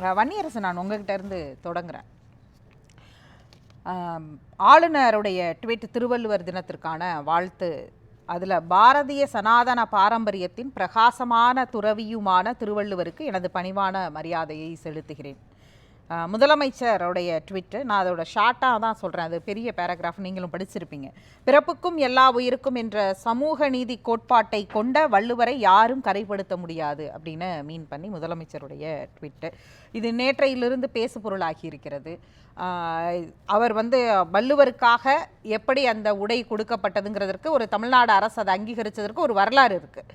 வன்னியரசு நான் உங்ககிட்ட இருந்து தொடங்குறேன். ஆளுநருடைய ட்வீட் திருவள்ளுவர் தினத்திற்கான வாழ்த்து. அதில் பாரதிய சனாதன பாரம்பரியத்தின் பிரகாசமான துறவியுமான திருவள்ளுவருக்கு எனது பணிவான மரியாதையை செலுத்துகிறேன். முதலமைச்சருடைய ட்விட்டு நான் அதோட ஷார்ட்டாக தான் சொல்கிறேன் அது பெரிய பேராகிராஃப் நீங்களும் படிச்சிருப்பீங்க. பிறப்புக்கும் எல்லா உயிருக்கும் என்ற சமூக நீதி கோட்பாட்டை கொண்ட வள்ளுவரை யாரும் கரைப்படுத்த முடியாது அப்படின்னு மீன் பண்ணி முதலமைச்சருடைய ட்விட்டு இது நேற்றையிலிருந்து பேசு பொருளாகி இருக்கிறது. அவர் வந்து வள்ளுவருக்காக எப்படி அந்த உடை கொடுக்கப்பட்டதுங்கிறதற்கு ஒரு தமிழ்நாடு அரசு அதை அங்கீகரித்ததற்கு ஒரு வரலாறு இருக்குது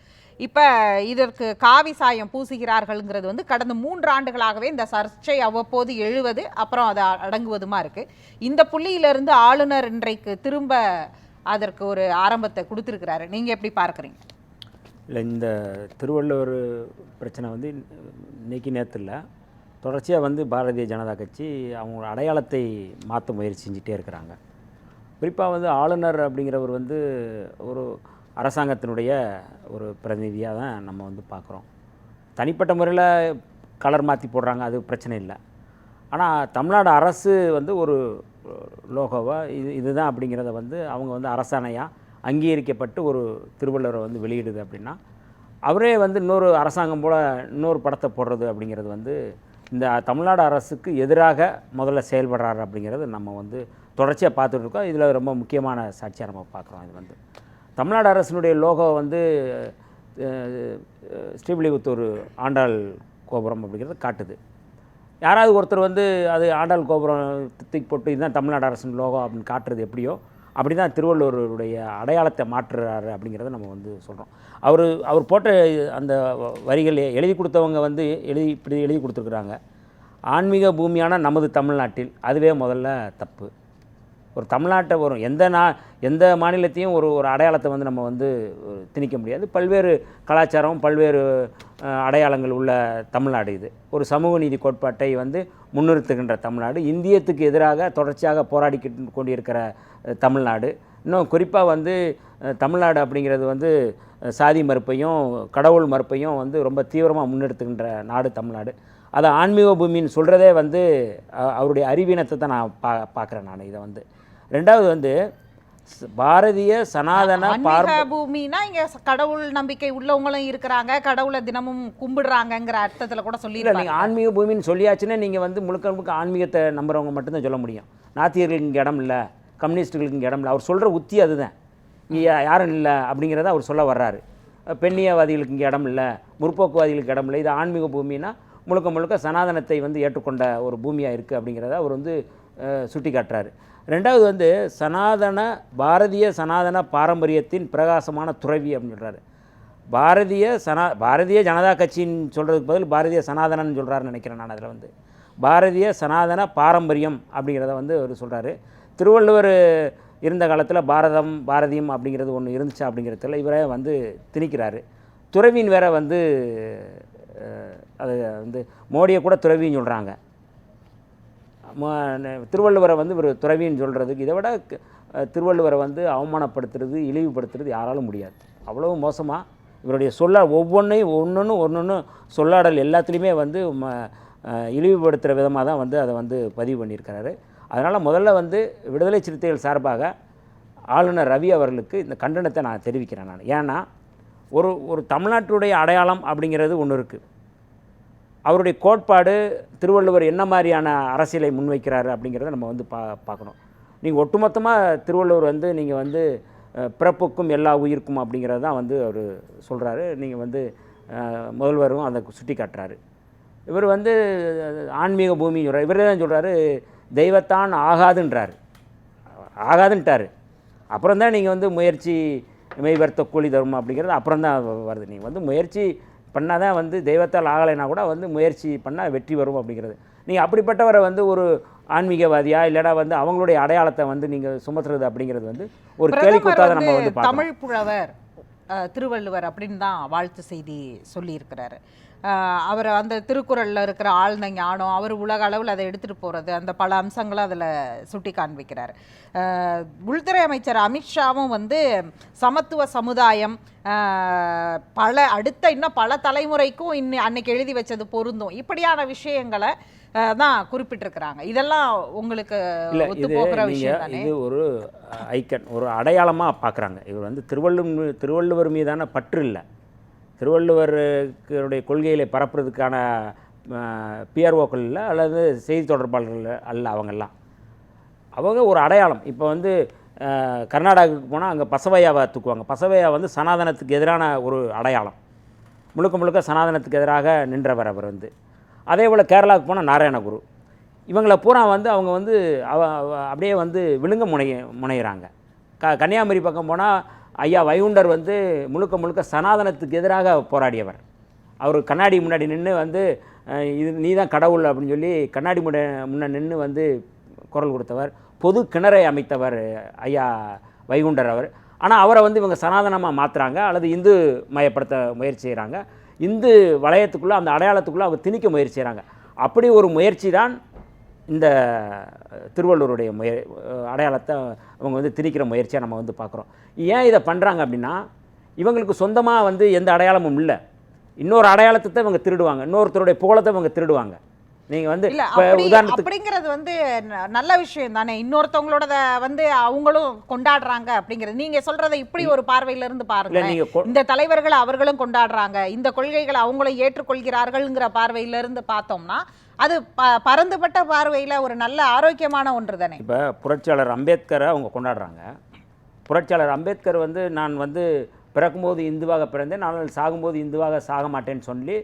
இப்போ இதற்கு காவி சாயம் பூசுகிறார்கள்ங்கிறது வந்து கடந்த மூன்று ஆண்டுகளாகவே இந்த சர்ச்சை அவ்வப்போது எழுவது அப்புறம் அது அடங்குவதுமா இருக்குது இந்த புள்ளியிலிருந்து ஆளுநர் இன்றைக்கு திரும்ப அதற்கு ஒரு ஆரம்பத்தை கொடுத்துருக்கிறாரு. நீங்கள் எப்படி பார்க்குறீங்க? இல்லை இந்த திருவள்ளுவர் பிரச்சனை வந்து இன்னைக்கு நேற்று இல்லை. தொடர்ச்சியாக வந்து பாரதிய ஜனதா கட்சி அவங்களோட அடையாளத்தை மாற்ற முயற்சி செஞ்சிட்டே இருக்கிறாங்க. குறிப்பாக வந்து ஆளுநர் அப்படிங்கிறவர் வந்து ஒரு அரசாங்கத்தினுடைய ஒரு பிரதிநிதியாக தான் நம்ம வந்து பார்க்குறோம். தனிப்பட்ட முறையில் கலர் மாற்றி போடுறாங்க அது பிரச்சனை இல்லை. ஆனால் தமிழ்நாடு அரசு வந்து ஒரு லோகோவை இது இதுதான் அப்படிங்கிறத வந்து அவங்க வந்து அரசாணையாக அங்கீகரிக்கப்பட்டு ஒரு திருவள்ளுவரை வந்து வெளியிடுது அப்படின்னா அவரே வந்து இன்னொரு அரசாங்கம் போல் இன்னொரு படத்தை போடுறது அப்படிங்கிறது வந்து இந்த தமிழ்நாடு அரசுக்கு எதிராக முதல்ல செயல்படுறாரு அப்படிங்கிறது நம்ம வந்து தொடர்ச்சியாக பார்த்துட்டு இருக்கோம். இதில் ரொம்ப முக்கியமான சாட்சியாக நம்ம பார்க்குறோம் இது வந்து. தமிழ்நாடு அரசினுடைய லோகோ வந்து ஸ்ரீவில்லிபுத்தூர் ஆண்டாள் கோபுரம் அப்படிங்கிறது காட்டுது. யாராவது ஒருத்தர் வந்து அது ஆண்டாள் கோபுரம் தூக்கி போட்டு இதுதான் தமிழ்நாடு அரசின் லோகோ அப்படின்னு காட்டுறது எப்படியோ அப்படி தான் திருவள்ளுவருடைய அடையாளத்தை மாற்றுறாரு அப்படிங்கிறத நம்ம வந்து சொல்கிறோம் அவர் அவர் போட்ட அந்த வரிகள் எழுதி கொடுத்தவங்க வந்து எழுதி இப்படி எழுதி கொடுத்துருக்குறாங்க. ஆன்மீக பூமியான நமது தமிழ்நாட்டில் அதுவே முதல்ல தப்பு. ஒரு தமிழ்நாட்டை வரும் எந்த நா எந்த மாநிலத்தையும் ஒரு ஒரு அடையாளத்தை வந்து நம்ம வந்து திணிக்க முடியாது. பல்வேறு கலாச்சாரம் பல்வேறு அடையாளங்கள் உள்ள தமிழ்நாடு இது. ஒரு சமூக நீதி கோட்பாட்டை வந்து முன்னிறுத்துகின்ற தமிழ்நாடு. இந்தியத்துக்கு எதிராக தொடர்ச்சியாக போராடிக்கிட்டு கொண்டிருக்கிற தமிழ்நாடு. இன்னும் குறிப்பாக வந்து தமிழ்நாடு அப்படிங்கிறது வந்து சாதி மறுப்பையும் கடவுள் மறுப்பையும் வந்து ரொம்ப தீவிரமாக முன்னெடுத்துக்கின்ற நாடு தமிழ்நாடு. அதை ஆன்மீக பூமின்னு சொல்கிறதே வந்து அவருடைய அறிவீனத்தை தான் நான் பா பார்க்குறேன் நான் இதை வந்து. ரெண்டாவது வந்து பாரதிய சனாதன பூமினா இங்க கடவுள் நம்பிக்கை உள்ளவங்களும் இருக்கிறாங்க கடவுளை தினமும் கும்பிடுறாங்கங்கிற அர்த்தத்துல கூட சொல்லியிருக்காங்க நீங்கள் ஆன்மீக பூமின்னு சொல்லியாச்சுன்னா நீங்கள் வந்து முழுக்க முழுக்க ஆன்மீகத்தை நம்புறவங்க மட்டும்தான் சொல்ல முடியும். நாத்தியர்களுக்கு இங்கே இடம் இல்லை கம்யூனிஸ்ட்டுகளுக்கு இங்கே இடம் இல்லை. அவர் சொல்கிற உத்தி அதுதான். இங்கே யாரும் இல்லை அப்படிங்கிறத அவர் சொல்ல வர்றாரு. பெண்ணியவாதிகளுக்கு இங்கே இடம் இல்லை முற்போக்குவாதிகளுக்கு இடம் இல்லை. இது ஆன்மீக பூமினா முழுக்க முழுக்க சனாதனத்தை வந்து ஏற்றுக்கொண்ட ஒரு பூமியாக இருக்குது அப்படிங்கிறத அவர் வந்து சுட்டி காட்டுறாரு. ரெண்டாவது வந்து சனாதன பாரதிய சனாதன பாரம்பரியத்தின் பிரகாசமான துறவி அப்படின்னு சொல்கிறாரு பாரதிய சனா பாரதிய ஜனதா கட்சின்னு சொல்கிறதுக்கு பதில் பாரதிய சனாதனன்னு சொல்கிறாருன்னு நினைக்கிறேன் நான் அதில் வந்து. பாரதிய சனாதன பாரம்பரியம் அப்படிங்கிறத வந்து அவர் சொல்கிறாரு திருவள்ளுவர் இருந்த காலத்தில் பாரதம் பாரதியம் அப்படிங்கிறது ஒன்று இருந்துச்சு அப்படிங்கிறதுல இவரே வந்து திணிக்கிறாரு. துறவின் வேற வந்து அது வந்து மோடியை கூட துறவின்னு சொல்கிறாங்க திருவள்ளுவரை வந்து ஒரு துறவின்னு சொல்கிறதுக்கு இதை விட திருவள்ளுவரை வந்து அவமானப்படுத்துறது இழிவுபடுத்துறது யாராலும் முடியாது. அவ்வளவு மோசமாக இவருடைய சொல்ல ஒவ்வொன்றையும் ஒன்று ஒன்று சொல்லாடல் எல்லாத்துலேயுமே வந்து ம இழிவுபடுத்துகிற விதமாக தான் வந்து அதை வந்து பதிவு பண்ணியிருக்கிறாரு. அதனால் முதல்ல வந்து விடுதலை சிறுத்தைகள் சார்பாக ஆளுநர் ரவி அவர்களுக்கு இந்த கண்டனத்தை நான் தெரிவிக்கிறேன் நான். ஏன்னா ஒரு ஒரு தமிழ்நாட்டுடைய அடையாளம் அப்படிங்கிறது ஒன்று இருக்குது அவருடைய கோட்பாடு திருவள்ளுவர் என்ன மாதிரியான அரசியலை முன்வைக்கிறாரு அப்படிங்கிறத நம்ம வந்து பா பார்க்கணும். நீங்கள் ஒட்டுமொத்தமாக திருவள்ளுவர் வந்து நீங்கள் வந்து பிறப்புக்கும் எல்லா உயிருக்கும் அப்படிங்கிறது தான் வந்து அவர் சொல்கிறாரு நீங்கள் வந்து முதல்வரும் அதை சுட்டி காட்டுறாரு. இவர் வந்து ஆன்மீக பூமி சொல்கிறார் இவரே தான் சொல்கிறாரு தெய்வத்தான் ஆகாதுன்றாரு. ஆகாதுன்ட்டார். அப்புறம் தான் நீங்கள் வந்து முயற்சி மெய்வர்த்த கூலி தரும் அப்படிங்கிறது அப்புறம் தான் வருது. நீங்கள் வந்து முயற்சி பண்ணால் தான் வந்து தெய்வத்தால் ஆகலைன்னா கூட வந்து முயற்சி பண்ணால் வெற்றி வரும் அப்படிங்கிறது. நீங்கள் அப்படிப்பட்டவரை வந்து ஒரு ஆன்மீகவாதியா இல்லைனா வந்து அவங்களுடைய அடையாளத்தை வந்து நீங்கள் சுமத்துறது அப்படிங்கிறது வந்து ஒரு கூத்தாத நம்ம வந்து தமிழ் புலவர் திருவள்ளுவர் அப்படின்னு தான் வாழ்த்து செய்தி சொல்லியிருக்கிறாரு. அவர் அந்த திருக்குறளில் இருக்கிற ஆழ்ந்த ஞானம் அவர் உலக அளவில் அதை எடுத்துகிட்டு போகிறது அந்த பல அம்சங்களை அதில் சுட்டி காண்பிக்கிறார். உள்துறை அமைச்சர் அமித்ஷாவும் வந்து சமத்துவ சமுதாயம் பல அடுத்த இன்னும் பல தலைமுறைக்கும் இன்னும் அன்னைக்கு எழுதி வச்சது பொருந்தும். இப்படியான விஷயங்களை தான் குறிப்பிட்டிருக்கிறாங்க. இதெல்லாம் உங்களுக்கு ஒத்து போகிற விஷயம் இது ஒரு ஐக்கன் ஒரு அடையாளமாக பார்க்குறாங்க. இவர் வந்து திருவள்ளுவர் திருவள்ளுவர் மீதான பற்று இல்லை. திருவள்ளுவருடைய கொள்கைகளை பரப்புறதுக்கான பிஆர்ஓக்கள் இல்லை அல்லது செய்தி தொடர்பாளர்கள் அல்ல அவங்கெல்லாம். அவங்க ஒரு அடையாளம். இப்போ வந்து கர்நாடகாவுக்கு போனால் அங்கே பசவையாவை தூக்குவாங்க. பசவையா வந்து சனாதனத்துக்கு எதிரான ஒரு அடையாளம். முழுக்க முழுக்க சனாதனத்துக்கு எதிராக நின்றவர் அவர் வந்து. அதே போல் கேரளாவுக்கு போனால் நாராயணகுரு. இவங்களை பூரா வந்து அவங்க வந்து அவ- அப்படியே வந்து விழுங்க முனைய முனைகிறாங்க க கன்னியாகுமரி பக்கம் போனால் ஐயா வைகுண்டர் வந்து முழுக்க முழுக்க சனாதனத்துக்கு எதிராக போராடியவர். அவர் கண்ணாடி முன்னாடி நின்று வந்து இது நீ தான் கடவுள் அப்படின்னு சொல்லி கண்ணாடி முன்ன முன்னே நின்று வந்து குரல் கொடுத்தவர். பொது கிணறை அமைத்தவர் ஐயா வைகுண்டர் அவர். ஆனால் அவரை வந்து இவங்க சனாதனமாக மாற்றுறாங்க அல்லது இந்து மயப்படுத்த முயற்சி செய்கிறாங்க இந்து வளையத்துக்குள்ளே அந்த அடையாளத்துக்குள்ளே அவங்க திணிக்க முயற்சி செய்கிறாங்க அப்படி ஒரு முயற்சி தான் இந்த திருவள்ளுவருடைய முய அடையாளத்தை அவங்க வந்து திணிக்கிற முயற்சியாக நம்ம வந்து பார்க்குறோம். ஏன் இதை பண்ணுறாங்க அப்படின்னா இவங்களுக்கு சொந்தமாக வந்து எந்த அடையாளமும் இல்லை. இன்னொரு அடையாளத்தை தான் இவங்க திருடுவாங்க. இன்னொருத்தருடைய புகழத்தை இவங்க திருடுவாங்க. நீங்கள் வந்து உதாரணத்துக்கு அப்படிங்கிறது வந்து நல்ல விஷயம் தானே. இன்னொருத்தவங்களோட வந்து அவங்களும் கொண்டாடுறாங்க அப்படிங்கிறது நீங்க சொல்றதை இப்படி ஒரு பார்வையில இருந்து பாருங்க இந்த தலைவர்களை அவர்களும் கொண்டாடுறாங்க. இந்த கொள்கைகளை அவங்களும் ஏற்றுக்கொள்கிறார்கள்ங்கிற பார்வையில இருந்து பார்த்தோம்னா அது ப- பரந்துபட்ட பார்வையில் ஒரு நல்ல ஆரோக்கியமான ஒன்று தானே இப்போ புரட்சியாளர் அம்பேத்கரை அவங்க கொண்டாடுறாங்க. புரட்சியாளர் அம்பேத்கர் வந்து நான் வந்து பிறக்கும்போது இந்துவாக பிறந்தேன் நான் சாகும்போது இந்துவாக சாக மாட்டேன்னு சொல்லி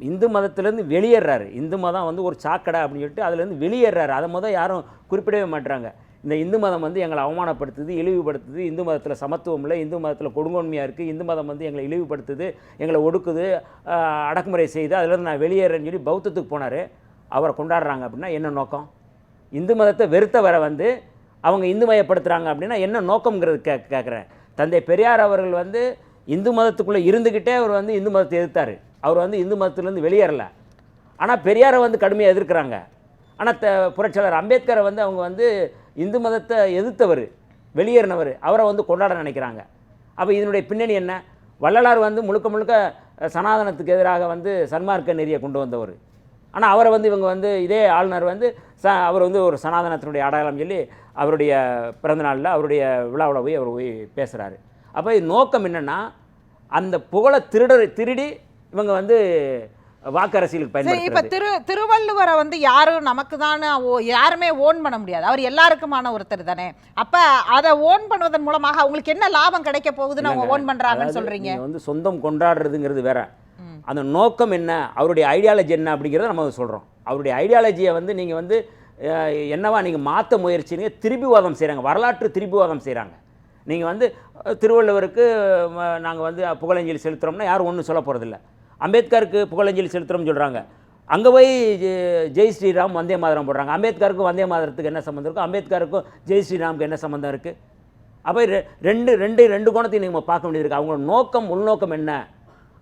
இந்து மதத்திலேருந்து வெளியேறாரு. இந்து மதம் வந்து ஒரு சாக்கடை அப்படின்னு சொல்லிட்டு அதுலேருந்து வெளியேறாரு. அதை மொதல் யாரும் குறிப்பிடவே மாட்டுறாங்க இந்த இந்து மதம் வந்து எங்களை அவமானப்படுத்துது இழிவுபடுத்துது. இந்து மதத்தில் சமத்துவம் இல்லை இந்து மதத்தில் கொடுங்கோன்மையாக இருக்குது இந்து மதம் வந்து எங்களை இழிவுபடுத்துது எங்களை ஒடுக்குது அடக்குமுறை செய்து அதுலேருந்து நான் வெளியேறேன்னு சொல்லி பௌத்தத்துக்கு போனார். அவரை கொண்டாடுறாங்க அப்படின்னா என்ன நோக்கம்? இந்து மதத்தை வெறுத்தவரை வந்து அவங்க இந்து மயப்படுத்துகிறாங்க அப்படின்னா என்ன நோக்கம்ங்கிறது கே கேட்குறேன் தந்தை பெரியார் அவர்கள் வந்து இந்து மதத்துக்குள்ளே இருந்துக்கிட்டே அவர் வந்து இந்து மதத்தை எதிர்த்தார். அவர் வந்து இந்து மதத்துலேருந்து வெளியேறல. ஆனால் பெரியாரை வந்து கடுமையாக எதிர்க்கிறாங்க. ஆனால் த புரட்சியாளர் அம்பேத்கரை வந்து அவங்க வந்து இந்து மதத்தை எதிர்த்தவர் வெளியேறினவர். அவரை வந்து கொண்டாட நினைக்கிறாங்க. அப்போ இதனுடைய பின்னணி என்ன? வள்ளலார் வந்து முழுக்க முழுக்க சனாதனத்துக்கு எதிராக வந்து சன்மார்க்க நெறியை கொண்டு வந்தவர். ஆனால் அவரை வந்து இவங்க வந்து இதே ஆளுநர் வந்து ச அவர் வந்து ஒரு சனாதனத்தினுடைய அடையாளம் சொல்லி அவருடைய பிறந்தநாளில் அவருடைய விழாவில் போய் அவர் போய் பேசுகிறாரு அப்போ இது நோக்கம் என்னென்னா அந்த புகழை திருட திருடி இவங்க வந்து வாக்கு அரசியலுக்கு சரி இப்ப திரு திருவள்ளுவரை வந்து யாரும் நமக்கு தானே யாருமே ஓன் பண்ண முடியாது. அவர் எல்லாருக்குமான ஒருத்தர் தானே. அப்ப அதை ஓன் பண்ணுவதன் மூலமாக அவங்களுக்கு என்ன லாபம் கிடைக்க போகுதுன்னு அவங்க ஓன் சொல்றீங்க? நீங்க வந்து சொந்தம் கொண்டாடுறதுங்கிறது வேற. அந்த நோக்கம் என்ன? அவருடைய ஐடியாலஜி என்ன அப்படிங்கிறத நம்ம சொல்கிறோம் அவருடைய ஐடியாலஜியை வந்து நீங்கள் வந்து என்னவா நீங்கள் மாற்ற முயற்சினீங்க திருப்பிவாதம் செய்கிறாங்க வரலாற்று திருப்பிவாதம் செய்கிறாங்க நீங்கள் வந்து திருவள்ளுவருக்கு நாங்கள் வந்து புகழஞ்சலி செலுத்துகிறோம்னா யாரும் ஒன்றும் சொல்ல போகிறதில்ல அம்பேத்கருக்கு புகழஞ்சலி செலுத்துகிறோம்னு சொல்கிறாங்க அங்கே போய் ஜெய் ஸ்ரீராம் வந்தே மாதரம் போடுறாங்க. அம்பேத்கருக்கும் வந்தே மாதரத்துக்கு என்ன சம்மந்தம் இருக்கும் அம்பேத்கருக்கும் ஜெய் ஸ்ரீராமுக்கு என்ன சம்மந்தம் இருக்குது அப்போ ரெ- ரெண்டு ரெண்டு ரெண்டு கோணத்தையும் நீங்கள் பார்க்க வேண்டியது இருக்குது அவங்களோட நோக்கம் உள்நோக்கம் என்ன?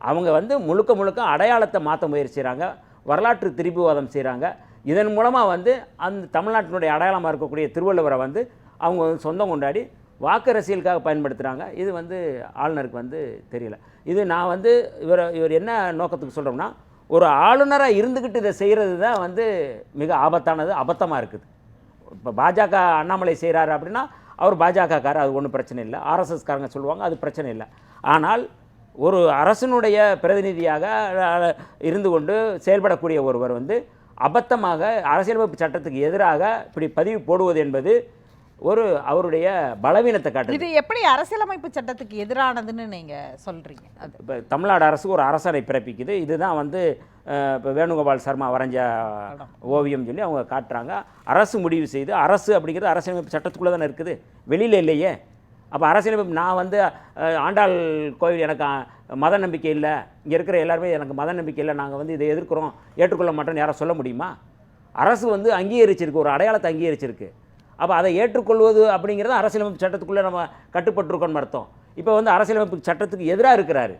அவங்க வந்து முழுக்க முழுக்க அடையாளத்தை மாற்ற முயற்சி செய்கிறாங்க வரலாற்று திருப்பிவாதம் செய்கிறாங்க இதன் மூலமாக வந்து அந்த தமிழ்நாட்டினுடைய அடையாளமாக இருக்கக்கூடிய திருவள்ளுவரை வந்து அவங்க வந்து சொந்தம் கொண்டாடி வாக்கு அரசியலுக்காக பயன்படுத்துகிறாங்க இது வந்து ஆளுநருக்கு வந்து தெரியல. இது நான் வந்து இவர் இவர் என்ன நோக்கத்துக்கு சொல்கிறோம்னா ஒரு ஆளுநராக இருந்துக்கிட்டு இதை செய்கிறது தான் வந்து மிக ஆபத்தானது அபத்தமாக இருக்குது. இப்போ பாஜக அண்ணாமலை செய்கிறாரு அப்படின்னா அவர் பாஜகக்காரர் அது ஒன்றும் பிரச்சனை இல்லை. ஆர்எஸ்எஸ்காரங்க சொல்லுவாங்க அது பிரச்சனை இல்லை. ஆனால் ஒரு அரசனுடைய பிரதிநிதியாக இருந்து கொண்டு செயல்படக்கூடிய ஒருவர் வந்து அபத்தமாக அரசியலமைப்பு சட்டத்துக்கு எதிராக இப்படி பதிவு போடுவது என்பது ஒரு அவருடைய பலவீனத்தை காட்டுது. இது எப்படி அரசியலமைப்பு சட்டத்துக்கு எதிரானதுன்னு நீங்க சொல்றீங்க? அது. இப்போ தமிழ்நாடு அரசு ஒரு அரசனை பிறப்பிக்குது. இதுதான் வந்து இப்போ வேணுகோபால் சர்மா வரைஞ்ச ஓவியம் சொல்லி அவங்க காட்டுறாங்க. அரசு முடிவு செய்து அரசு அப்படிங்கிறது அரசியலமைப்பு சட்டத்துக்குள்ளே தானே இருக்குது. வெளியில் இல்லையே. அப்போ அரசியலமைப்பு நான் வந்து ஆண்டாள் கோவில் எனக்கு மத நம்பிக்கை இல்லை. இங்கே இருக்கிற எல்லாருமே எனக்கு மத நம்பிக்கை இல்லை. நாங்கள் வந்து இதை எதிர்க்கிறோம். ஏற்றுக்கொள்ள மாட்டோம்னு யாரும் சொல்ல முடியுமா? அரசு வந்து அங்கீகரிச்சிருக்கு. ஒரு அடையாளத்தை அங்கீகரிச்சிருக்கு. அப்போ அதை ஏற்றுக்கொள்வது அப்படிங்கிறது அரசியலமைப்பு சட்டத்துக்குள்ளே நம்ம கட்டுப்பட்டுருக்கோன்னு அர்த்தம். இப்போ வந்து அரசியலமைப்பு சட்டத்துக்கு எதிராக இருக்கிறாரு.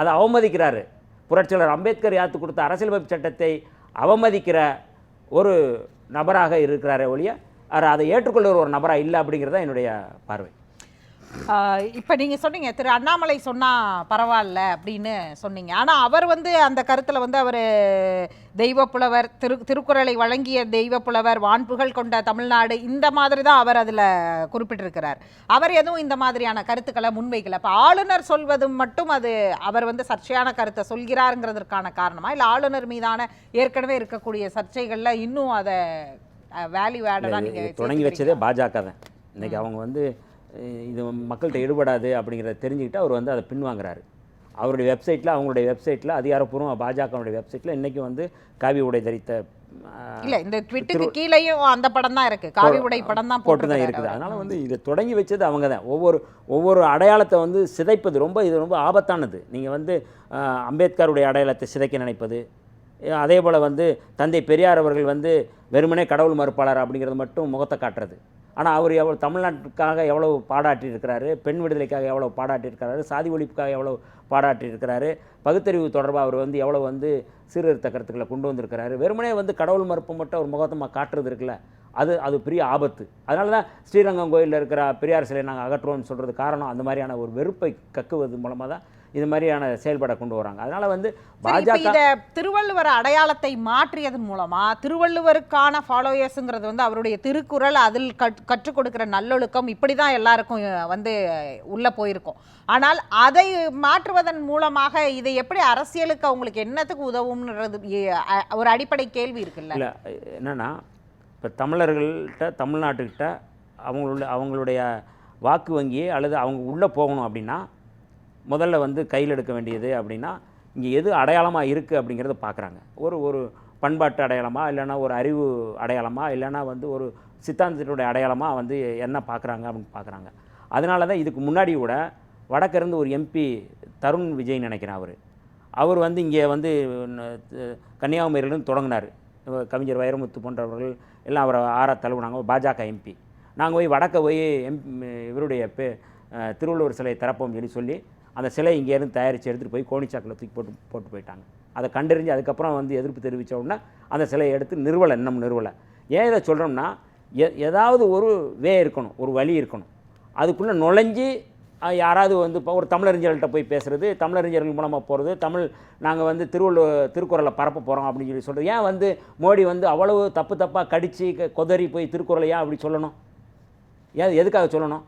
அதை அவமதிக்கிறாரு. புரட்சியாளர் அம்பேத்கர் யாத்து கொடுத்த அரசியலமைப்பு சட்டத்தை அவமதிக்கிற ஒரு நபராக இருக்கிறாரே ஒழிய அதை ஏற்றுக்கொள்கிற ஒரு நபராக இல்லை அப்படிங்கிறது தான் என்னுடைய பார்வை. இப்ப நீங்க சொன்னீங்க திரு அண்ணாமலை சொன்னா பரவாயில்ல அப்படின்னு சொன்னீங்க. ஆனா அவர் வந்து அந்த கருத்துல வந்து அவர் தெய்வப்புலவர் திரு திருக்குறளை வழங்கிய தெய்வப்புலவர் வான்புகள் கொண்ட தமிழ்நாடு இந்த மாதிரி தான் அவர் அதுல குறிப்பிட்டிருக்கிறார். அவர் எதுவும் இந்த மாதிரியான கருத்துக்களை முன்வைக்கல. அப்ப ஆளுநர் சொல்வது மட்டும் அது அவர் வந்து சர்ச்சையான கருத்தை சொல்கிறாருங்கிறதுக்கான காரணமா? இல்ல ஆளுநர் மீதான ஏற்கனவே இருக்கக்கூடிய சர்ச்சைகள்ல இன்னும் அதை வேல்யூ ஆடடா நீங்க இது தொடங்கி வச்சதே பாஜக தான் இன்னைக்கு அவங்க வந்து இது மக்கள்கிட்ட ஈடுபடாது அப்படிங்கிறத தெரிஞ்சுக்கிட்டு அவர் வந்து அதை பின்வாங்குறாரு. அவருடைய வெப்சைட்டில் அவங்களுடைய வெப்சைட்டில் அதிகாரப்பூர்வ பாஜகவுடைய வெப்சைட்டில் இன்றைக்கி வந்து காவி உடை தரித்த இல்ல இந்த ட்விட்டுக்கு கீழேயும் அந்த படம் தான் இருக்கு. காவி உடை படம் தான் போட்டு தான் இருக்குது. அதனால் வந்து இதை தொடங்கி வச்சது அவங்க தான். ஒவ்வொரு ஒவ்வொரு அடையாளத்தை வந்து சிதைப்பது ரொம்ப இது ரொம்ப ஆபத்தானது. நீங்கள் வந்து அம்பேத்கருடைய அடையாளத்தை சிதைக்க நினைப்பது அதே போல் வந்து தந்தை பெரியார் அவர்கள் வந்து வெறுமனே கடவுள் மறுப்பாளர் அப்படிங்கிறது மட்டும் முகத்தை காட்டுறது. ஆனால் அவர் எவ்வளோ தமிழ்நாட்டுக்காக எவ்வளோ பாடாட்டி இருக்கிறாரு பெண் விடுதலைக்காக எவ்வளோ பாடாட்டி இருக்கிறாரு சாதி ஒழிப்புக்காக எவ்வளோ பாடாட்டி இருக்கிறாரு பகுத்தறிவு தொடர்பாக அவர் வந்து எவ்வளோ வந்து சீர்திருத்த கருத்துக்களை கொண்டு வந்திருக்கிறாரு. வெறுமனே வந்து கடவுள் மறுப்பு மட்டும் அவர் முகத்தமாக காட்டுறது இருக்குல்ல அது அது பெரிய ஆபத்து. அதனால தான் ஸ்ரீரங்கம் கோயிலில் இருக்கிற பெரியார் சிலையை நாங்கள் அகற்றுவோம்னு சொல்கிறது காரணம் அந்த மாதிரியான ஒரு வெறுப்பை கக்குவது மூலமாக தான் இது மாதிரியான செயல்பட கொண்டு வராங்க. அதனால் வந்து பாஜக திருவள்ளுவர் அடையாளத்தை மாற்றியதன் மூலமா திருவள்ளுவருக்கான ஃபாலோயர்ஸுங்கிறது வந்து அவருடைய திருக்குறள் அதில் கற்- கற்றுக் கொடுக்கிற நல்லொழுக்கம் இப்படிதான் எல்லாருக்கும் அஹ், வந்து உள்ள போயிருக்கும். ஆனால் அதை மாற்றுவதன் மூலமாக இதை எப்படி அரசியலுக்கு அவங்களுக்கு என்னத்துக்கு உதவும்ன்றது ஒரு அடிப்படை கேள்வி இருக்குல்ல? இல்லை என்னென்னா இப்போ தமிழர்கள்ட்ட தமிழ்நாட்டுக்கிட்ட அவங்களுடைய அவங்களுடைய வாக்கு வங்கியை அல்லது அவங்க உள்ளே போகணும் அப்படின்னா முதல்ல வந்து கையில் எடுக்க வேண்டியது அப்படின்னா இங்கே எது அடையாளமாக இருக்குது அப்படிங்கிறத பார்க்குறாங்க. ஒரு ஒரு பண்பாட்டு அடையாளமாக இல்லைன்னா ஒரு அறிவு அடையாளமாக இல்லைன்னா வந்து ஒரு சித்தாந்தத்தினுடைய அடையாளமாக வந்து என்ன பார்க்குறாங்க அப்படின்னு பார்க்குறாங்க. அதனால தான் இதுக்கு முன்னாடி கூட வடக்கிருந்து ஒரு எம்பி தருண் விஜய் நினைக்கிறேன் அவர். அவர் வந்து இங்கே வந்து ந- கன்னியாகுமரியிலேருந்து தொடங்கினார். கவிஞர் வைரமுத்து போன்றவர்கள் எல்லாம் அவரை ஆறா தழுவுனாங்க. பாஜக எம்பி நாங்கள் போய் வடக்க போய் எம் இவருடைய பே திருவள்ளுவர் சிலையை திறப்போம் சொல்லி சொல்லி அந்த சிலை இங்கேருந்து தயாரித்து எடுத்துகிட்டு போய் கோணிச்சாக்கில் தூக்கி போட்டு போட்டு போயிட்டாங்க. அதை கண்டறிஞ்சு அதுக்கப்புறம் வந்து எதிர்ப்பு தெரிவித்த உடனே அந்த சிலையை எடுத்து நிறுவலை இன்னும் நிறுவலை. ஏன் இதை சொல்கிறோம்னா எ ஏதாவது ஒரு வே இருக்கணும் ஒரு வழி இருக்கணும். அதுக்குள்ளே நுழைஞ்சி யாராவது வந்து இப்போ ஒரு தமிழறிஞர்கள்ட்ட போய் பேசுகிறது தமிழறிஞர்கள் மூலமாக போகிறது தமிழ் நாங்கள் வந்து திருவள்ளுவர் திருக்குறளை பரப்ப போகிறோம் அப்படின்னு சொல்லி சொல்கிறது ஏன் வந்து மோடி வந்து அவ்வளவு தப்பு தப்பாக கடித்து கொதறி போய் திருக்குறளையா அப்படி சொல்லணும்? ஏன் எதுக்காக சொல்லணும்?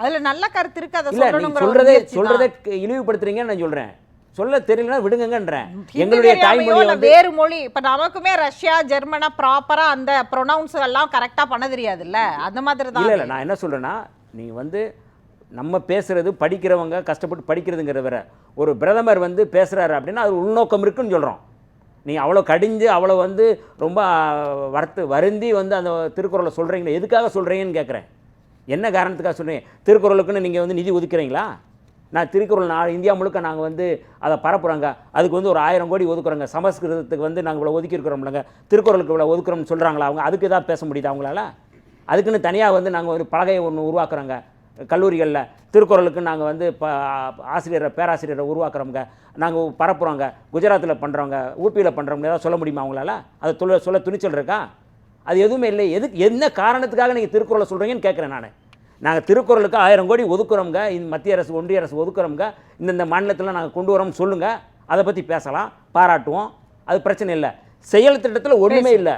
அதுல நல்ல கருத்து இருக்கு அதை இல்ல ஒரு சொல்றதே. சொல்றதே இழிவுபடுத்துறீங்கன்னு நான் சொல்றேன். சொல்ல தெரியலனா விடுங்கங்கன்றேன். எங்களுடைய தாய்மொழி இல்ல வந்து வேறு மொழி. இப்ப நமக்குமே ரஷ்யா ஜெர்மனா ப்ராப்பரா அந்த ப்ரொனவுன்ஸ் எல்லாம் கரெக்டா பண்ண தெரியாதுல்ல? அந்த மாதிரி தான் இல்ல இல்ல நான் என்ன சொல்றேன்னா நீங்க வந்து நம்ம பேசுறது படிக்கிறவங்க கஷ்டப்பட்டு படிக்கிறதுங்கிற வேற ஒரு பிரதமர் வந்து பேசுறாரு அப்படின்னா அது உள்நோக்கம் இருக்குன்னு சொல்றோம். நீ அவ்வளோ கடிஞ்சு அவ்வளோ வந்து ரொம்ப வருத்து வருந்தி வந்து அந்த திருக்குறளை சொல்கிறீங்களே எதுக்காக சொல்கிறீங்கன்னு கேட்குறேன் என்ன காரணத்துக்காக சொல்கிறீங்க திருக்குறளுக்குன்னு நீங்கள் வந்து நிதி ஒதுக்குறீங்களா? நான் திருக்குறள் நான் இந்தியா முழுக்க நாங்கள் வந்து அதை பரப்புகிறோங்க அதுக்கு வந்து ஒரு ஆயிரம் கோடி ஒதுக்குறோங்க. சமஸ்கிருதத்துக்கு வந்து நாங்கள் இவ்வளோ ஒதுக்கியிருக்கிறோம்லங்க. திருக்குறளுக்கு இவ்வளோ ஒதுக்குறோம்னு சொல்கிறாங்களா அவங்க? அதுக்கு தான் பேச முடியுது அவங்களால? அதுக்குன்னு தனியாக வந்து நாங்கள் ஒரு பலகையை ஒன்று உருவாக்குறோங்க. கல்லூரிகளில் திருக்குறளுக்கு நாங்கள் வந்து இப்போ ஆசிரியரை பேராசிரியரை உருவாக்குறோங்க நாங்கள் பரப்புகிறோங்க குஜராத்தில் பண்ணுறவங்க ஊபியில் பண்ணுறவங்க ஏதாவது சொல்ல முடியுமா அவங்களால? அதை சொல்ல சொல்ல துணிச்சல் இருக்கா? அது எதுவுமே இல்லை. எதுக்கு என்ன காரணத்துக்காக நீங்கள் திருக்குறளை சொல்கிறீங்கன்னு கேட்குறேன் நான். நாங்கள் திருக்குறளுக்கு ஆயிரம் கோடி ஒதுக்குறோங்க இந்த மத்திய அரசு ஒன்றிய அரசு ஒதுக்குறோங்க இந்தந்த மாநிலத்தில் நாங்கள் கொண்டு வரோம்னு சொல்லுங்கள் அதை பற்றி பேசலாம் பாராட்டுவோம். அது பிரச்சனை இல்லை. செயல் திட்டத்தில் ஒன்றுமே இல்லை.